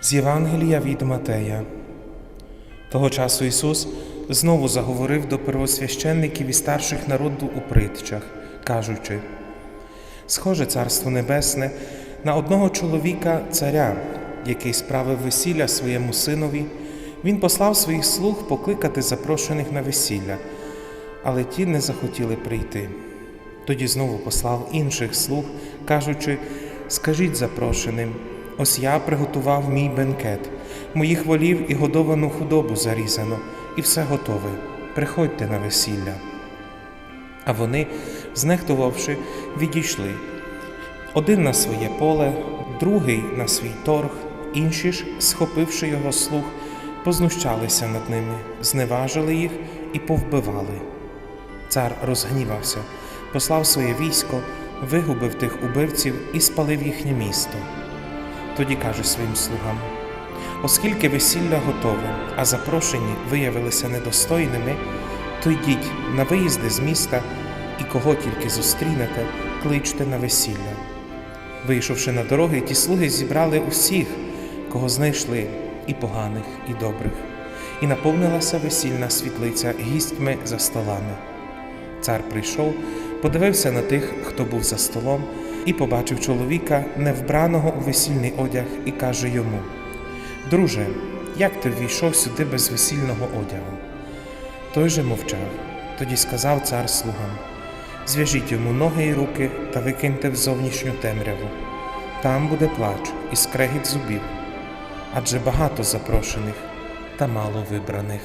З Євангелія від Матея. Того часу Ісус знову заговорив до первосвященників і старших народу у притчах, кажучи: Схоже царство небесне на одного чоловіка царя, який справив весілля своєму синові. Він послав своїх слуг покликати запрошених на весілля, але ті не захотіли прийти. Тоді знову послав інших слуг, кажучи: Скажіть запрошеним, ось я приготував мій бенкет, моїх волів і годовану худобу зарізано, і все готове. Приходьте на весілля. А вони, знехтувавши, відійшли. Один на своє поле, другий на свій торг, інші ж, схопивши його слуг, познущалися над ними, зневажили їх і повбивали. Цар розгнівався, послав своє військо, вигубив тих убивців і спалив їхнє місто. Тоді каже своїм слугам: оскільки весілля готове, а запрошені виявилися недостойними, то йдіть на виїзди з міста і кого тільки зустрінете, кличте на весілля. Вийшовши на дороги, ті слуги зібрали усіх, кого знайшли, і поганих, і добрих, і наповнилася весільна світлиця гістьми за столами. Цар прийшов, подивився на тих, хто був за столом, і побачив чоловіка, невбраного у весільний одяг, і каже йому: Друже, як ти ввійшов сюди без весільного одягу? Той же мовчав. Тоді сказав цар слугам: Зв'яжіть йому ноги і руки та викиньте в зовнішню темряву. Там буде плач і скрегіт зубів, адже багато запрошених та мало вибраних.